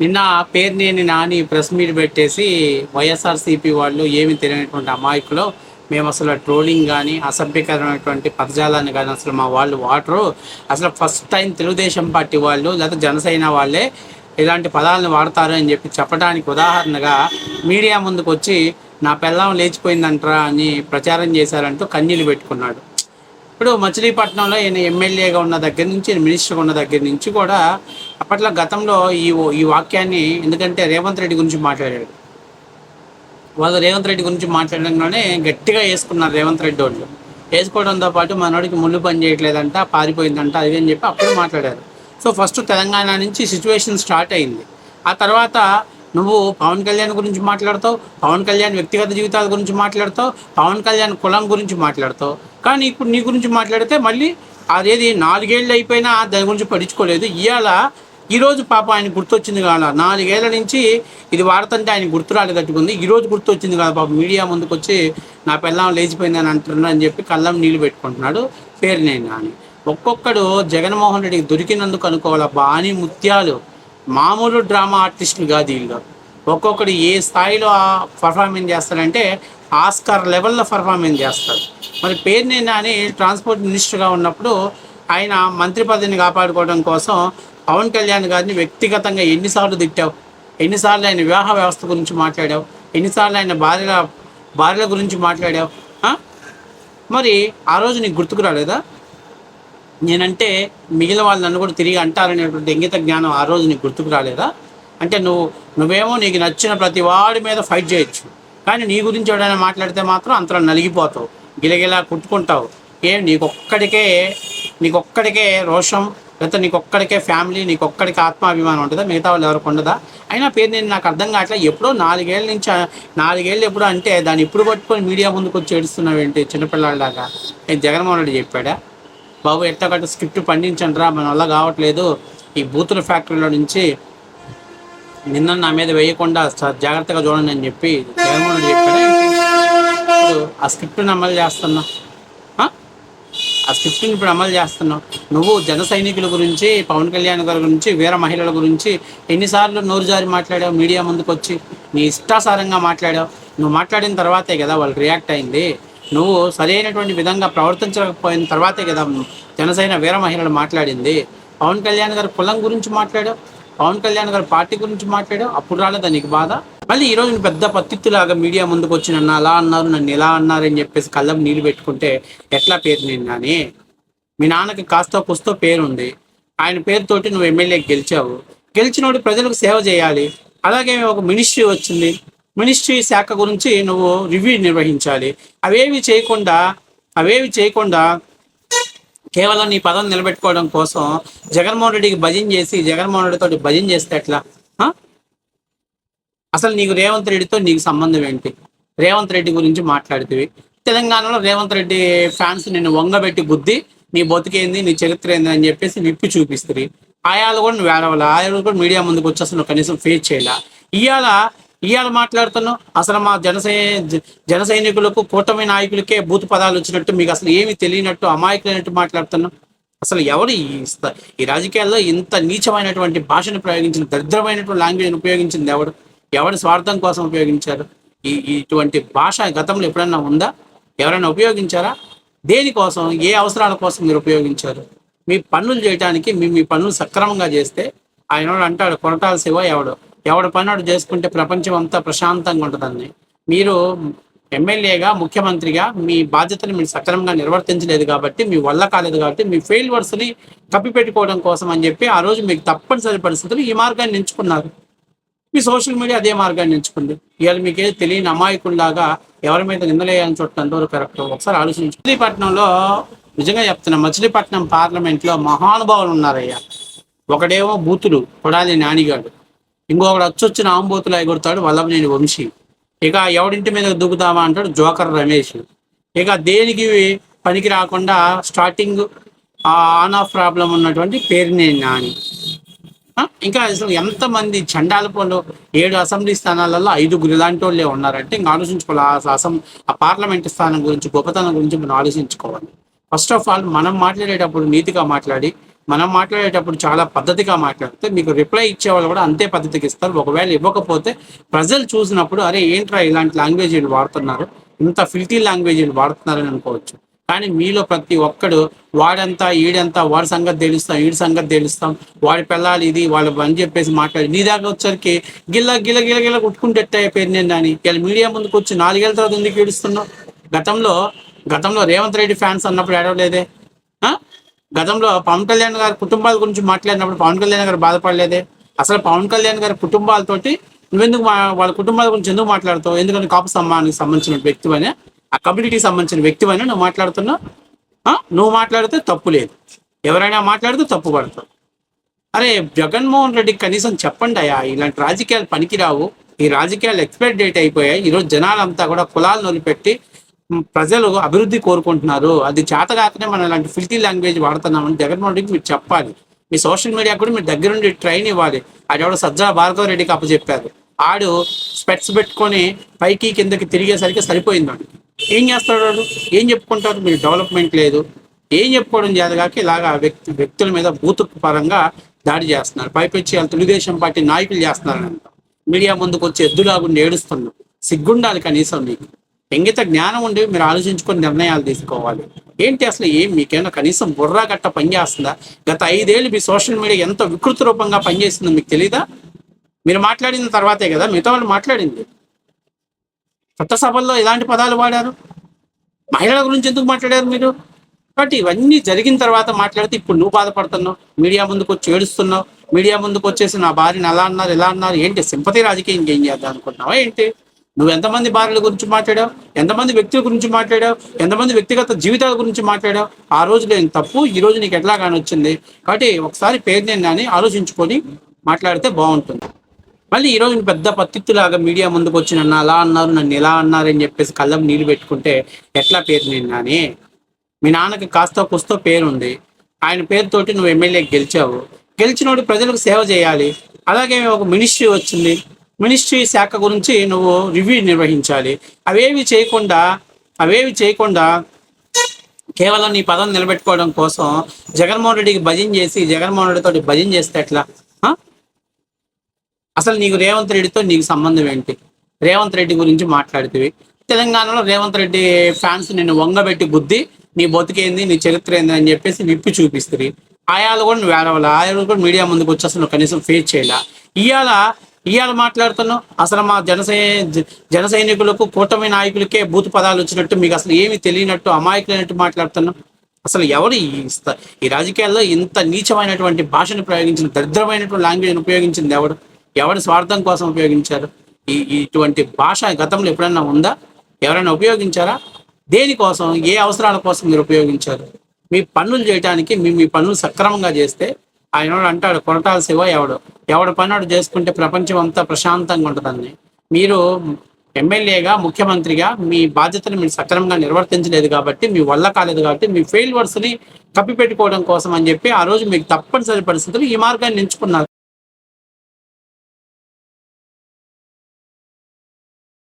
నిన్న పేరునేని Nani press meet పెట్టేసి వైఎస్ఆర్సీపీ వాళ్ళు ఏమి తెలియనటువంటి అమాయకులు మేము అసలు ట్రోలింగ్ కానీ అసభ్యకరమైనటువంటి పదజాలాన్ని కానీ అసలు మా వాళ్ళు వాటరు అసలు ఫస్ట్ టైం తెలుగుదేశం పార్టీ వాళ్ళు లేదా జనసేన వాళ్ళే ఇలాంటి పదాలను వాడతారు అని చెప్పి చెప్పడానికి ఉదాహరణగా మీడియా ముందుకు వచ్చి నా పిల్లం లేచిపోయిందంటరా అని ప్రచారం చేశారంటూ కన్నీళ్ళు పెట్టుకున్నాడు. ఇప్పుడు మచిలీపట్నంలో ఈయన ఎమ్మెల్యేగా ఉన్న దగ్గర నుంచి మినిస్టర్గా ఉన్న దగ్గర నుంచి కూడా అప్పట్లో గతంలో ఈ ఈ వాక్యాన్ని ఎందుకంటే రేవంత్ రెడ్డి గురించి మాట్లాడాడు. వాళ్ళు రేవంత్ రెడ్డి గురించి మాట్లాడడంలోనే గట్టిగా వేసుకున్నారు రేవంత్ రెడ్డి వాళ్ళు. వేసుకోవడంతో పాటు మనోడికి ముళ్ళు పని చేయట్లేదంట పారిపోయిందంట అది అని చెప్పి అప్పుడు మాట్లాడారు. సో ఫస్ట్ తెలంగాణ నుంచి సిచ్యువేషన్ స్టార్ట్ అయింది. ఆ తర్వాత నువ్వు పవన్ కళ్యాణ్ గురించి మాట్లాడతావు పవన్ కళ్యాణ్ వ్యక్తిగత జీవితాల గురించి మాట్లాడతావు పవన్ కళ్యాణ్ కులం గురించి మాట్లాడతావు. కానీ ఇప్పుడు నీ గురించి మాట్లాడితే మళ్ళీ అదేది నాలుగేళ్ళు అయిపోయినా దాని గురించి పట్టించుకోలేదు. ఇవాళ ఈరోజు పాప ఆయన గుర్తొచ్చింది కాదా? నాలుగేళ్ళ నుంచి ఇది వాడుతుంటే ఆయన గుర్తు రాలేదట్టుకుంది. ఈరోజు గుర్తొచ్చింది కదా పాప మీడియా ముందుకు వచ్చి నా పిల్లం లేచిపోయిందని అంటున్నాడు అని చెప్పి కళ్ళం నీళ్ళు పెట్టుకుంటున్నాడు పేరు నేను ఒక్కొక్కడు జగన్మోహన్ రెడ్డికి దొరికినందుకు అనుకోవాలా బాని ముత్యాలు మామూలు డ్రామా ఆర్టిస్టులు కాదు వీళ్ళు. ఒక్కొక్కడు ఏ స్థాయిలో పర్ఫార్మెన్స్ చేస్తాడంటే ఆస్కార్ లెవెల్లో పర్ఫార్మెన్స్ చేస్తాడు. మరి పేరు నేను అని ట్రాన్స్పోర్ట్ మినిస్టర్గా ఉన్నప్పుడు ఆయన మంత్రి పదవిని కాపాడుకోవడం కోసం పవన్ కళ్యాణ్ గారిని వ్యక్తిగతంగా ఎన్నిసార్లు తిట్టావు? ఎన్నిసార్లు ఆయన వివాహ వ్యవస్థ గురించి మాట్లాడావు? ఎన్నిసార్లు ఆయన భార్యల భార్యల గురించి మాట్లాడావు? మరి ఆ రోజు నీకు గుర్తుకు రాలేదా? నేనంటే మిగిలిన వాళ్ళు నన్ను కూడా తిరిగి అంటారనేటువంటి ఇంగిత జ్ఞానం ఆ రోజు నీకు గుర్తుకు రాలేదా? అంటే నువ్వు నువ్వేమో నీకు నచ్చిన ప్రతి వాడి మీద ఫైట్ చేయొచ్చు. కానీ నీ గురించి ఎవడైనా మాట్లాడితే మాత్రం అంతలో నలిగిపోతావు. గిలగిలా కుట్టుకుంటావు. ఏం నీకొక్కడికే నీకొక్కడికే రోషం లేకపోతే నీకొక్కడికే ఫ్యామిలీ నీకొక్కడికి ఆత్మాభిమానం ఉంటుందా? మిగతా వాళ్ళు ఎవరికి ఉండదా? అయినా పేరు నేను నాకు అర్థం కావట్లే. ఎప్పుడో నాలుగేళ్ళ నుంచి నాలుగేళ్ళు ఎప్పుడు అంటే దాన్ని ఇప్పుడు పట్టుకొని మీడియా ముందుకు వచ్చి ఏడుస్తున్నావు ఏంటి చిన్నపిల్లలాగా నేను జగన్మోహన్ రెడ్డి చెప్పాడా? బాబు ఎట్లా కట్ట స్క్రిప్ట్ పండించండి రా మన వల్ల కావట్లేదు. ఈ బూతుల ఫ్యాక్టరీలో నుంచి నిన్న నా మీద వేయకుండా జాగ్రత్తగా చూడండి అని చెప్పి జగన్మోహన్ రెడ్డి చెప్పాడు ఆ స్క్రిప్ట్ని అమలు చేస్తున్నా. షిఫ్టింగ్ ఇప్పుడు అమలు చేస్తున్నావు. నువ్వు జన సైనికుల గురించి పవన్ కళ్యాణ్ గారి గురించి వీర మహిళల గురించి ఎన్నిసార్లు నోరు జారి మాట్లాడావు మీడియా ముందుకు వచ్చి నీ ఇష్టాసారంగా మాట్లాడావు. నువ్వు మాట్లాడిన తర్వాతే కదా వాళ్ళు రియాక్ట్ అయింది. నువ్వు సరైనటువంటి విధంగా ప్రవర్తించకపోయిన తర్వాతే కదా జనసేన వీర మహిళలు మాట్లాడింది. పవన్ కళ్యాణ్ గారి కులం గురించి మాట్లాడావు. పవన్ కళ్యాణ్ గారి పార్టీ గురించి మాట్లాడావు. అప్పుడు రాలేదా నీకు బాధ? మళ్ళీ ఈరోజు నువ్వు పెద్ద పత్తిత్తులాగా మీడియా ముందుకు వచ్చి నన్ను అలా అన్నారు నన్ను ఇలా అన్నారు అని చెప్పేసి కళ్ళం నీళ్ళు పెట్టుకుంటే ఎట్లా పేరు నేను కానీ మీ నాన్నకి కాస్త పుస్తో పేరుంది. ఆయన పేరుతోటి నువ్వు ఎమ్మెల్యేకి గెలిచావు. గెలిచినోడు ప్రజలకు సేవ చేయాలి. అలాగే ఒక మినిస్ట్రీ వచ్చింది. మినిస్ట్రీ శాఖ గురించి నువ్వు రివ్యూ నిర్వహించాలి. అవేవి చేయకుండా అవేవి చేయకుండా కేవలం నీ పదం నిలబెట్టుకోవడం కోసం జగన్మోహన్ రెడ్డికి భజన చేసి జగన్మోహన్ రెడ్డితో భజన చేస్తే ఎట్లా? అసలు నీకు రేవంత్ రెడ్డితో నీకు సంబంధం ఏంటి? రేవంత్ రెడ్డి గురించి మాట్లాడుతుంది తెలంగాణలో రేవంత్ రెడ్డి ఫ్యాన్స్ నిన్ను వంగబెట్టి బుద్ధి నీ బతికేంది నీ చరిత్ర ఏంది అని చెప్పేసి విప్పి చూపిస్తుంది ఆయాలు కూడా నువ్వు వేడవాలి ఆయాలు కూడా మీడియా ముందుకు వచ్చి అసలు కనీసం ఫేస్ చేయాల? ఇవాళ ఇవాళ మాట్లాడుతున్నావు? అసలు మా జనసై జన సైనికులకు కూటమి నాయకులకే బూతు పదాలు వచ్చినట్టు మీకు అసలు ఏమి తెలియనట్టు అమాయకులైనట్టు మాట్లాడుతున్నావు? అసలు ఎవరు ఈ రాజకీయాల్లో ఇంత నీచమైనటువంటి భాషను ప్రయోగించిన దరిద్రమైనటువంటి లాంగ్వేజ్ ఉపయోగించింది ఎవడు ఎవరి స్వార్థం కోసం ఉపయోగించారు? ఈ ఇటువంటి భాష గతంలో ఎప్పుడన్నా ఉందా? ఎవరైనా ఉపయోగించారా? దేనికోసం? ఏ అవసరాల కోసం మీరు ఉపయోగించారు? మీ పనులు చేయడానికి మీ మీ పనులు సక్రమంగా చేస్తే ఆయన అంటాడు కొరటాల శివ ఎవడు? ఎవడు పన్నాడు చేసుకుంటే ప్రపంచం అంతా ప్రశాంతంగా ఉంటుందని. మీరు ఎమ్మెల్యేగా ముఖ్యమంత్రిగా మీ బాధ్యతను మీరు సక్రమంగా నిర్వర్తించలేదు కాబట్టి మీ వల్ల కాలేదు కాబట్టి మీ ఫెయిల్వర్స్ని కప్పిపెట్టుకోవడం కోసం అని చెప్పి ఆ రోజు మీకు తప్పనిసరి పరిస్థితులు ఈ మార్గాన్ని ఎంచుకున్నారు. మీ సోషల్ మీడియా అదే మార్గాన్ని ఎంచుకుంది. ఇవాళ మీకేది తెలియని అమాయకుల్లాగా ఎవరి మీద నిందలేయాలని చూడటం ఎంతవరకు కరెక్ట్? ఒకసారి ఆలోచించు. మచిలీపట్నంలో నిజంగా చెప్తున్నా మచిలీపట్నం పార్లమెంట్లో మహానుభావులు ఉన్నారయ్యా. ఒకడేమో బూతులు కొడాలి నానిగాడు. ఇంకొకడు వచ్చొచ్చిన ఆంబోతులు ఎగురుతాడు వల్లభనేని వంశీ. ఇక ఎవడింటి మీద దూకుతావా అంటాడు జోకర్ రమేష్. ఇక దేనికి పనికి రాకుండా స్టార్టింగ్ ఆన్ ఆఫ్ ప్రాబ్లం ఉన్నటువంటి పేరునే నాని. ఇంకా అసలు ఎంతమంది చండాల పనులు? ఏడు అసెంబ్లీ స్థానాలలో ఐదుగురు ఇలాంటి వాళ్ళే ఉన్నారంటే ఇంకా ఆలోచించుకోవాలి? ఆ అసం ఆ పార్లమెంట్ స్థానం గురించి గొప్పతనం గురించి మనం ఆలోచించుకోవాలి. ఫస్ట్ ఆఫ్ ఆల్ మనం మాట్లాడేటప్పుడు నీతిగా మాట్లాడి మనం మాట్లాడేటప్పుడు చాలా పద్ధతిగా మాట్లాడితే మీకు రిప్లై ఇచ్చేవాళ్ళు కూడా అంతే పద్ధతికి ఇస్తారు. ఒకవేళ ఇవ్వకపోతే ప్రజలు చూసినప్పుడు అరే ఏంట్రా ఇలాంటి లాంగ్వేజ్ వీళ్ళు వాడుతున్నారు? ఇంత ఫిల్టీ లాంగ్వేజ్ వీళ్ళు వాడుతున్నారని అనుకోవచ్చు. కానీ మీలో ప్రతి ఒక్కడు వాడంతా ఈడంతా వాడి సంగతి తెలుస్తాం ఈడి సంగతి తెలుస్తాం. వాడి పిల్లలు ఇది వాళ్ళు అని చెప్పేసి మాట్లాడి నీ దాకా వచ్చరికి గిల్ల గిల్ల గిల్ల గిల్ల కొట్టుకుంటే అయిపోయింది నేను అని ఇలా మీడియా ముందుకు వచ్చి నాలుగేళ్ళ తర్వాత ఎందుకు ఏడుస్తున్నావు? గతంలో గతంలో రేవంత్ రెడ్డి ఫ్యాన్స్ అన్నప్పుడు ఏడవలేదే? గతంలో పవన్ కళ్యాణ్ గారి కుటుంబాల గురించి మాట్లాడినప్పుడు పవన్ కళ్యాణ్ గారు బాధపడలేదే? అసలు పవన్ కళ్యాణ్ గారి కుటుంబాలతోటి నువ్వెందుకు మా వాళ్ళ కుటుంబాల గురించి ఎందుకు మాట్లాడుతావు? ఎందుకంటే కాపు సమ్మానికి సంబంధించిన వ్యక్తివనే ఆ కమ్యూనిటీకి సంబంధించిన వ్యక్తివనే నువ్వు మాట్లాడుతున్నావు నువ్వు మాట్లాడితే తప్పు లేదు. ఎవరైనా మాట్లాడితే తప్పు పడతావు అరే జగన్మోహన్ రెడ్డికి కనీసం చెప్పండి అయ్యా ఇలాంటి రాజకీయాలు పనికిరావు. ఈ రాజకీయాలు ఎక్స్పైర్ డేట్ అయిపోయాయి. ఈరోజు జనాలంతా కూడా కులాలను వదిలిపెట్టి ప్రజలు అభివృద్ధి కోరుకుంటున్నారు. అది చేతగాకనే మనం ఇలాంటి ఫిల్తీ లాంగ్వేజ్ వాడుతున్నామని జగన్మోహన్ రెడ్డికి మీరు చెప్పాలి. మీ సోషల్ మీడియా కూడా మీరు దగ్గరుండి ట్రైన్ ఇవ్వాలి. ఆడెవడో సజ్జా భార్గవ రెడ్డికి అప్పచెప్పారు. ఆడు స్పెట్స్ పెట్టుకొని పైకి కిందకి తిరిగేసరికి సరిపోయిందండి ఏం చేస్తాడు వాడు? ఏం చెప్పుకుంటారు మీరు డెవలప్మెంట్ లేదు. ఏం చెప్పుకోవడం చేతగాక ఇలాగా వ్యక్తి వ్యక్తుల మీద బూతు పరంగా దాడి చేస్తున్నారు. పైపెచ్చి వాళ్ళ తెలుగుదేశం పార్టీ నాయకులు చేస్తున్నారంట. మీడియా ముందుకు వచ్చి ఎద్దులాగుండి ఏడుస్తున్నారు. సిగ్గుండాలి కనీసం మీకు. ఎంగిత జ్ఞానం ఉండి మీరు ఆలోచించుకొని నిర్ణయాలు తీసుకోవాలి. ఏంటి అసలు ఏం మీకేమైనా కనీసం బుర్రా గట్ట పనిచేస్తుందా గత ఐదేళ్ళు మీ సోషల్ మీడియా ఎంత వికృత రూపంగా పనిచేస్తుందో మీకు తెలీదా? మీరు మాట్లాడిన తర్వాతే కదా మిగతా వాళ్ళు మాట్లాడింది. చట్టసభల్లో ఎలాంటి పదాలు వాడారు? మహిళల గురించి ఎందుకు మాట్లాడారు మీరు? కాబట్టి ఇవన్నీ జరిగిన తర్వాత మాట్లాడితే ఇప్పుడు నువ్వు బాధపడుతున్నావు మీడియా ముందుకు వచ్చి ఏడుస్తున్నావు మీడియా ముందుకు వచ్చేసి నా భార్యను ఎలా అన్నారు ఎలా అన్నారు ఏంటి సింపతి రాజకీయం ఏం చేద్దాం అనుకుంటున్నావా ఏంటి? నువ్వు ఎంతమంది భార్యల గురించి మాట్లాడావు? ఎంతమంది వ్యక్తుల గురించి మాట్లాడావు? ఎంతమంది వ్యక్తిగత జీవితాల గురించి మాట్లాడావు? ఆ రోజు నేను తప్పు? ఈ రోజు నీకు ఎట్లా కానొచ్చింది కాబట్టి ఒకసారి పేరు నేను కానీ ఆలోచించుకొని మాట్లాడితే బాగుంటుంది. మళ్ళీ ఈరోజు పెద్ద పత్తిత్తులాగా మీడియా ముందుకు వచ్చి నన్ను అలా అన్నారు నన్ను ఎలా అన్నారు అని చెప్పేసి కళ్ళం నీళ్ళు పెట్టుకుంటే ఎట్లా పేరు నేను కానీ మీ నాన్నకి కాస్త కుస్తో పేరు ఉంది. ఆయన పేరుతోటి నువ్వు ఎమ్మెల్యేకి గెలిచావు. గెలిచినోడు ప్రజలకు సేవ చేయాలి. అలాగే ఒక మినిస్ట్రీ వచ్చింది. మినిస్ట్రీ శాఖ గురించి నువ్వు రివ్యూ నిర్వహించాలి. అవేవి చేయకుండా అవేవి చేయకుండా కేవలం నీ పదం నిలబెట్టుకోవడం కోసం జగన్మోహన్ రెడ్డికి భజన చేసి జగన్మోహన్ రెడ్డితో భజన చేస్తే ఎట్లా? అసలు నీకు రేవంత్ రెడ్డితో నీకు సంబంధం ఏంటి? రేవంత్ రెడ్డి గురించి మాట్లాడితే తెలంగాణలో రేవంత్ రెడ్డి ఫ్యాన్స్ నిన్ను వంగబెట్టి బుద్ధి నీ బతికేంది నీ చరిత్ర ఏంది అని చెప్పేసి విప్పి చూపిస్తుంది ఆయాలు కూడా నువ్వు ఏడవాలి? ఆయాలు కూడా మీడియా ముందుకు వచ్చి అసలు నువ్వు కనీసం ఫేస్ చేయాల? ఇవాళ ఇవాళ మాట్లాడుతున్నావు. అసలు మా జనసై జన సైనికులకు కూటమి నాయకులకే బూతు పదాలు వచ్చినట్టు మీకు అసలు ఏమీ తెలియనట్టు అమాయకులైనట్టు మాట్లాడుతున్నావు? అసలు ఎవరు ఈ రాజకీయాల్లో ఇంత నీచమైనటువంటి భాషను ప్రయోగించిన దరిద్రమైనటువంటి లాంగ్వేజ్ ఉపయోగించింది ఎవడు ఎవరి స్వార్థం కోసం ఉపయోగించారు? ఈ ఇటువంటి భాష గతంలో ఎప్పుడైనా ఉందా? ఎవరైనా ఉపయోగించారా? దేనికోసం? ఏ అవసరాల కోసం మీరు ఉపయోగించారు? మీ పనులు చేయడానికి మీ మీ పనులు సక్రమంగా చేస్తే ఆయన అంటాడు కొరటాల శివ ఎవడు? ఎవడు పని వాడు చేసుకుంటే ప్రపంచం అంతా ప్రశాంతంగా ఉంటుందని. మీరు ఎమ్మెల్యేగా ముఖ్యమంత్రిగా మీ బాధ్యతను మీరు సక్రమంగా నిర్వర్తించలేదు కాబట్టి మీ వల్ల కాలేదు కాబట్టి మీ ఫెయిల్వర్స్ని కప్పిపెట్టుకోవడం కోసం అని చెప్పి ఆ రోజు మీకు తప్పనిసరి పరిస్థితులు ఈ మార్గాన్ని ఎంచుకున్నారు.